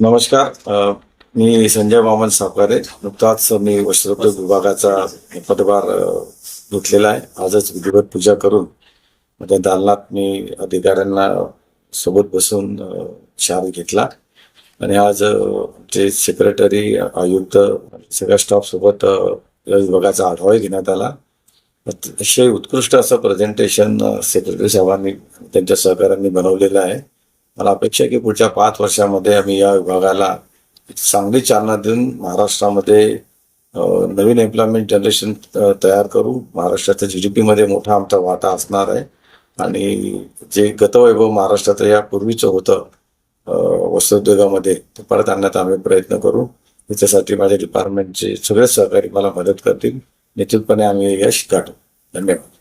नमस्कार. मी संजय वामन सावकारे. नुकताच मी वस्त्रोद्योग विभागाचा पदभार घेतलेला आहे. आजच विधिवत पूजा करून त्या दालनात मी अधिकाऱ्यांना सोबत बसून अ, चार्ज घेतला. आणि आज जे सेक्रेटरी आयुक्त सगळ्या स्टाफ सोबत या विभागाचा आढावा घेण्यात आला. अतिशय उत्कृष्ट असं प्रेझेंटेशन सेक्रेटरी साहेबांनी त्यांच्या सहकार्यांनी बनवलेलं आहे. मला अपेक्षा आहे की पुढच्या पाच वर्षामध्ये आम्ही या विभागाला चांगली चालना देऊन महाराष्ट्रामध्ये नवीन एम्प्लॉयमेंट जनरेशन तयार करू. महाराष्ट्राच्या जी डी पीमध्ये मोठा आमचा वाटा असणार आहे. आणि जे गतवैभव महाराष्ट्रात यापूर्वीचं होतं वस्त्रोद्योगामध्ये ते परत आणण्यात आम्ही प्रयत्न करू. त्याच्यासाठी माझ्या डिपार्टमेंटचे सगळे सहकारी मला मदत करतील. निश्चितपणे आम्ही यश गाठू. धन्यवाद.